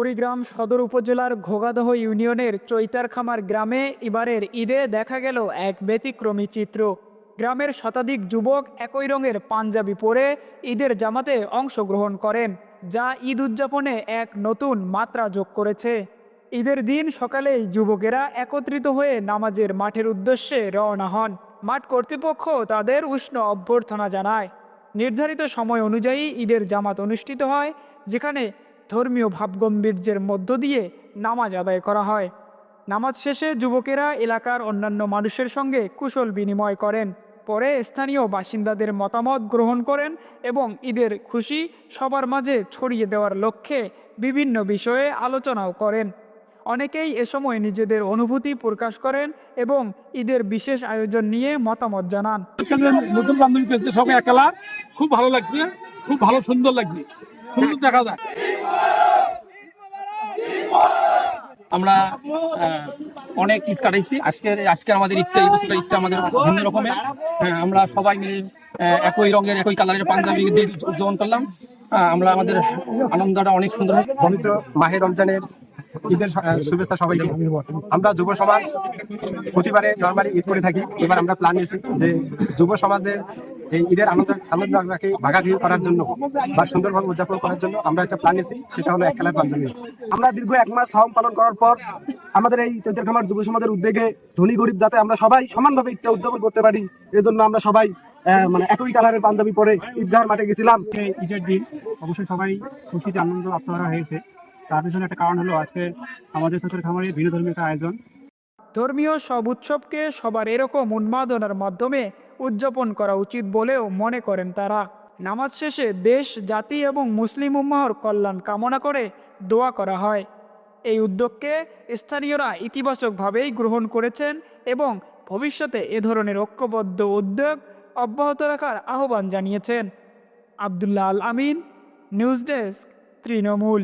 কুড়িগ্রাম সদর উপজেলার ঘোগাদহ ইউনিয়নের চৈতারখামার গ্রামে এবারের ঈদে দেখা গেল এক ব্যতিক্রমী চিত্র। গ্রামের শতাধিক যুবক একই রঙের পাঞ্জাবি পরে ঈদের জামাতে অংশগ্রহণ করেন, যা ঈদ উদযাপনে এক নতুন মাত্রা যোগ করেছে। ঈদের দিন সকালেই যুবকেরা একত্রিত হয়ে নামাজের মাঠের উদ্দেশ্যে রওনা হন। মাঠ কর্তৃপক্ষ তাদের উষ্ণ অভ্যর্থনা জানায়। নির্ধারিত সময় অনুযায়ী ঈদের জামাত অনুষ্ঠিত হয়, যেখানে ধর্মীয় ভাবগম্ভীর্যের মধ্য দিয়ে নামাজ আদায় করা হয়। নামাজ শেষে যুবকেরা এলাকার অন্যান্য মানুষের সঙ্গে কুশল বিনিময় করেন। পরে স্থানীয় বাসিন্দাদের মতামত গ্রহণ করেন এবং ঈদের খুশি সবার মাঝে ছড়িয়ে দেওয়ার লক্ষ্যে বিভিন্ন বিষয়ে আলোচনাও করেন। অনেকেই এ সময় নিজেদের অনুভূতি প্রকাশ করেন এবং ঈদের বিশেষ আয়োজন নিয়ে মতামত জানান। নতুন বান্ধবী পেয়েছে, সবাই একালা। খুব ভালো লাগছে, খুব ভালো সুন্দর লাগছে। দেখা যায়। আমরা অনেক ঈদ কাটাইছি। আজকের আজকের আমাদের এই বছরের ঈদটা আমাদের ভিন্ন রকমের। হ্যাঁ, আমরা সবাই মিলে একই রঙের একই কালারের পাঞ্জাবি দিয়ে উদযাপন করলাম। আমরা আমাদের আনন্দটা অনেক সুন্দর পবিত্র মাহে রমজানের ঈদের শুভেচ্ছা সবাইকে। আমরা যুব সমাজ প্রতিবারে নর্মালি ঈদ করে থাকি। এবার আমরা প্ল্যান নিয়েছি যে যুব সমাজের এই ঈদের আনন্দ আনন্দকে ভাগাভাগি করার জন্য বা সুন্দরভাবে উদযাপন করার জন্য আমরা একটা প্ল্যান নিয়েছি, সেটা হলো এক খেলার নিয়েছি। আমরা দীর্ঘ এক মাস সাওম পালন করার পর আমাদের এই চৈতের খামার যুব সমাজের উদ্যোগে ধনী গরিব যাতে আমরা সবাই সমানভাবে ঈদটা উদযাপন করতে পারি, এজন্য আমরা সবাই মানে একই কালারের পাঞ্জাবি পরে ঈদগাহের মাঠে গেছিলাম। ঈদের দিন, অবশ্যই সবাই খুশিতে আনন্দ আত্মহারা হয়েছে। তার পিছনে একটা কারণ হলো, আজকে আমাদের চতুর খামারে ভিন্ন একটা আয়োজন। ধর্মীয় সব উৎসবকে সবার এরকম উন্মাদনার মাধ্যমে উদযাপন করা উচিত বলেও মনে করেন তারা। নামাজ শেষে দেশ, জাতি এবং মুসলিম উম্মাহর কল্যাণ কামনা করে দোয়া করা হয়। এই উদ্যোগকে স্থানীয়রা ইতিবাচকভাবেই গ্রহণ করেছেন এবং ভবিষ্যতে এ ধরনের ঐক্যবদ্ধ উদ্যোগ অব্যাহত রাখার আহ্বান জানিয়েছেন। Abdullah Al Amin, news desk, Trinamool.